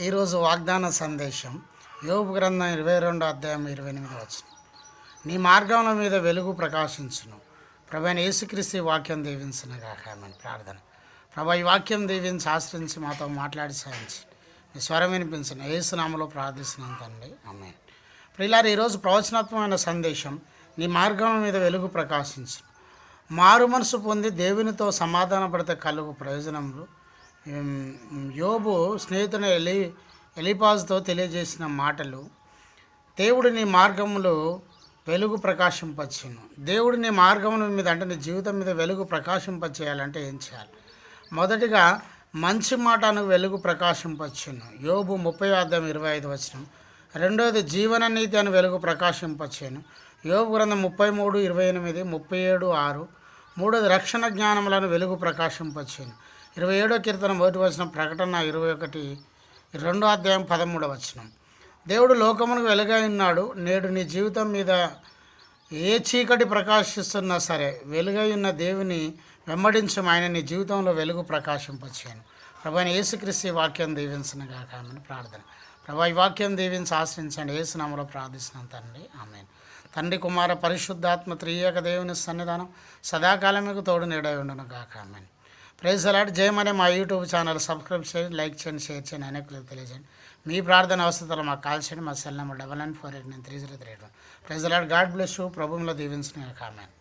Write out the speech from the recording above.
ఈరోజు వాగ్దాన సందేశం యోగు గ్రంథం ఇరవై రెండో అధ్యాయం ఇరవై ఎనిమిది వచ్చిన నీ మార్గముల మీద వెలుగు ప్రకాశించును. ప్రభైన యేసుక్రీస్తు వాక్యం దీవించిన కాకమని ప్రార్థన. ప్రభా ఈ వాక్యం దీవించి ఆశ్రయించి మాతో మాట్లాడి సాయించి. మీ స్వరం వినిపించిన. ఏసునామలో ప్రార్థిస్తున్నాను తండ్రి. ఆమె ప్రియులారు ఈరోజు ప్రవచనాత్మకమైన సందేశం నీ మార్గం మీద వెలుగు ప్రకాశించును. మారు మనసు పొంది దేవునితో సమాధాన పడితే కలుగు ప్రయోజనములు. యోబు స్నేహితుని ఎలి ఎలిపాజుతో తెలియజేసిన మాటలు దేవుడు నీ మార్గములు వెలుగు ప్రకాశింపచ్చును దేవుడు నీ మార్గముల మీద అంటే నీ జీవితం మీద వెలుగు ప్రకాశింపచేయాలంటే ఏం చేయాలి? మొదటిగా మంచి మాట నువ్వు వెలుగు ప్రకాశింపచ్చును యోబు ముప్పై అర్థం ఇరవై ఐదు వచ్చిన రెండవది జీవన నీతి అని వెలుగు ప్రకాశింపచ్చాను యోగు గ్రంథం ముప్పై మూడు ఇరవై ఎనిమిది ముప్పై ఏడు ఆరు. మూడోది రక్షణ జ్ఞానములను వెలుగు ప్రకాశింపచ్చాను ఇరవై ఏడో కీర్తన మొదటి వచ్చిన ప్రకటన ఇరవై ఒకటి రెండో అధ్యాయం పదమూడవ వచనం. దేవుడు లోకమునకు వెలుగై ఉన్నాడు. నేడు నీ జీవితం మీద ఏ చీకటి ప్రకాశిస్తున్నా సరే వెలుగై ఉన్న దేవుని వెంబడించం ఆయన నీ జీవితంలో వెలుగు ప్రకాశింపచ్చాను ప్రభాని యేసుక్రీస్తు ఈ వాక్యం దీవించిన కాకమని ప్రార్థన. ప్రభా ఈ వాక్యం దీవించి ఆశ్రయించండి. ఏసునామలో ప్రార్థిస్తున్నాను తండ్రి. ఆమె తండ్రి కుమార పరిశుద్ధాత్మ త్రియేక దేవుని సన్నిధానం సదాకాలం మీకు తోడు నీడై ఉండను గాక. ఆమెను. Praise a lot. జయమనే మా యూట్యూబ్ ఛానల్ సబ్స్క్రైబ్ చేయండి లైక్ చేయండి షేర్ చేయండి అనేకులకు తెలియజేయండి. మీ ప్రార్థన అవసరాలు మాకు కాల్ చేయండి మా cell number double nine four eight nine three zero three eight one. Praise a lot. God bless you. ప్రభుత్వంలో దీవించిన కామెంట్